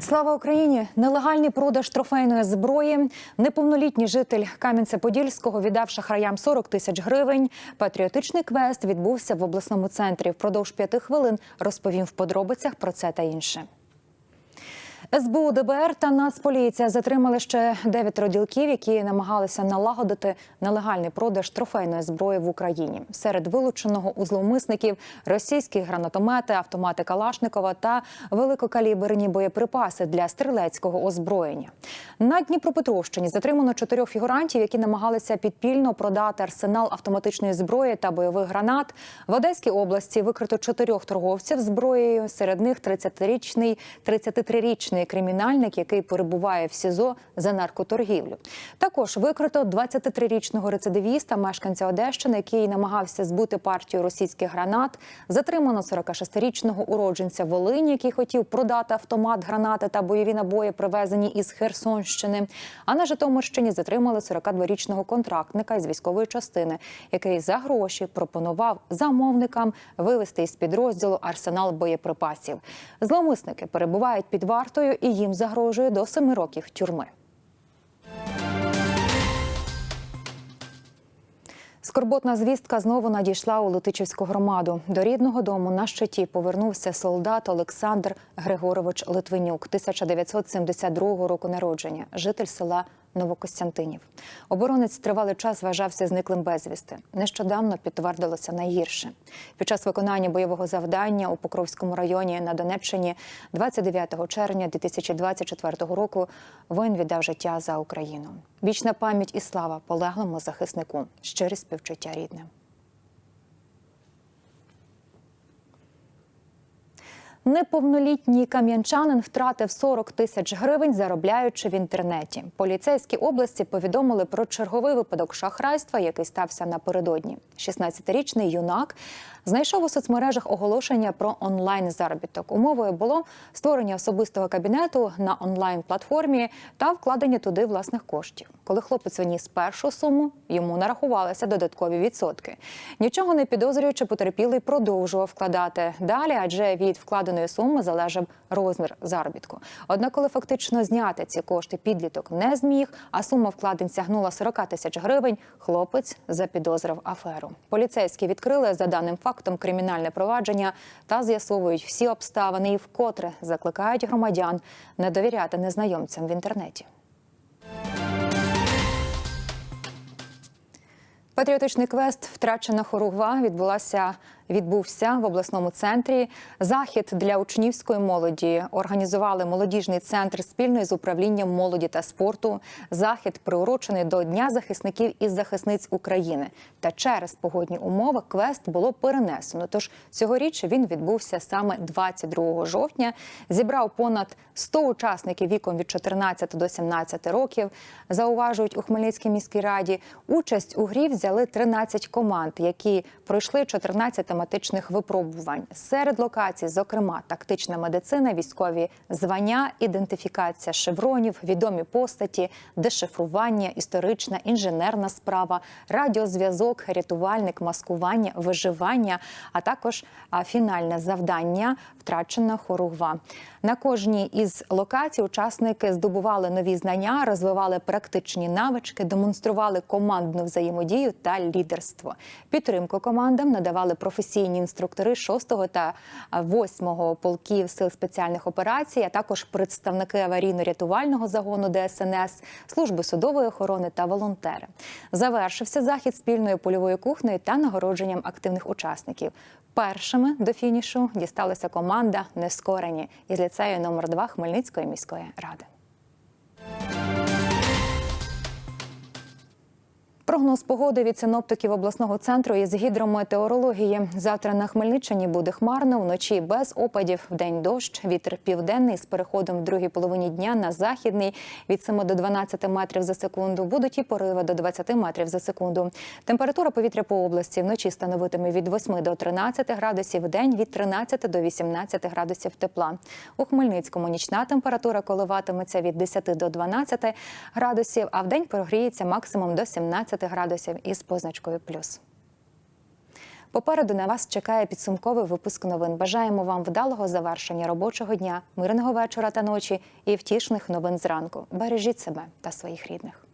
Слава Україні! Нелегальний продаж трофейної зброї. Неповнолітній житель Кам'янця-Подільського віддав шахраям 40 тисяч гривень. Патріотичний квест відбувся в обласному центрі. Впродовж п'яти хвилин розповім в подробицях про це та інше. СБУ, ДБР та Нацполіція затримали ще дев'ятеро ділків, які намагалися налагодити нелегальний продаж трофейної зброї в Україні. Серед вилученого у зловмисників російські гранатомети, автомати Калашникова та великокаліберні боєприпаси для стрілецького озброєння. На Дніпропетровщині затримано чотирьох фігурантів, які намагалися підпільно продати арсенал автоматичної зброї та бойових гранат. В Одеській області викрито чотирьох торговців зброєю. Серед них 30-річний, 33-річний кримінальник, який перебуває в СІЗО за наркоторгівлю. Також викрито 23-річного рецидивіста, мешканця Одещини, який намагався збути партію російських гранат. Затримано 46-річного уродженця Волині, який хотів продати автомат, гранати та бойові набої, привезені із Херсонщини. А на Житомирщині затримали 42-річного контрактника із військової частини, який за гроші пропонував замовникам вивезти із підрозділу арсенал боєприпасів. Зловмисники перебувають під вартою і їм загрожує до семи років тюрми. Скорботна звістка знову надійшла у Летичівську громаду. До рідного дому на щиті повернувся солдат Олександр Григорович Литвинюк, 1972 року народження, житель села Новокостянтинів. Оборонець тривалий час вважався зниклим безвісти. Нещодавно підтвердилося найгірше. Під час виконання бойового завдання у Покровському районі на Донеччині 29 червня 2024 року воїн віддав життя за Україну. Вічна пам'ять і слава полеглому захиснику. Щирі співчуття рідним. Неповнолітній кам'янчанин втратив 40 тисяч гривень, заробляючи в інтернеті. Поліцейські області повідомили про черговий випадок шахрайства, який стався напередодні. 16-річний юнак знайшов у соцмережах оголошення про онлайн заробіток. Умовою було створення особистого кабінету на онлайн платформі та вкладення туди власних коштів. Коли хлопець вніс першу суму, йому нарахувалися додаткові відсотки. Нічого не підозрюючи, потерпілий продовжував вкладати далі, адже від вкладеної суми залежав розмір заробітку. Однак, коли фактично зняти ці кошти підліток не зміг, а сума вкладень сягнула 40 тисяч гривень, хлопець запідозрив аферу. Поліцейські відкрили за даним фактом кримінальне провадження та з'ясовують всі обставини і вкотре закликають громадян не довіряти незнайомцям в інтернеті. Патріотичний квест Втрачена хоругва відбулася. Відбувся в обласному центрі. Захід для учнівської молоді організували молодіжний центр спільно з управлінням молоді та спорту. Захід приурочений до Дня захисників і захисниць України. Та через погодні умови квест було перенесено. Тож цьогоріч він відбувся саме 22 жовтня. Зібрав понад 100 учасників віком від 14 до 17 років. Зауважують у Хмельницькій міській раді. Участь у грі взяли 13 команд, які пройшли 14 тематичних випробувань. Серед локацій, зокрема, тактична медицина, військові звання, ідентифікація шевронів, відомі постаті, дешифрування, історична, інженерна справа, радіозв'язок, рятувальник, маскування, виживання, а також фінальне завдання втрачена хоругва. На кожній із локацій учасники здобували нові знання, розвивали практичні навички, демонстрували командну взаємодію та лідерство. Підтримку командам надавали професійні інструктори 6 та 8 полків сил спеціальних операцій, а також представники аварійно-рятувального загону ДСНС, служби судової охорони та волонтери. Завершився захід спільною польовою кухнею та нагородженням активних учасників. Першими до фінішу дісталася команда Нескорені із ліцею номер 2 Хмельницької міської ради. Прогноз погоди від синоптиків обласного центру із гідрометеорології. Завтра на Хмельниччині буде хмарно, вночі без опадів, вдень дощ, вітер південний з переходом в другій половині дня на західний від 7 до 12 метрів за секунду. Будуть і пориви до 20 метрів за секунду. Температура повітря по області вночі становитиме від 8 до 13 градусів, вдень від 13 до 18 градусів тепла. У Хмельницькому нічна температура коливатиметься від 10 до 12 градусів, а вдень прогріється максимум до 17 градусів із позначкою плюс. Попереду на вас чекає підсумковий випуск новин. Бажаємо вам вдалого завершення робочого дня, мирного вечора та ночі і втішних новин зранку. Бережіть себе та своїх рідних.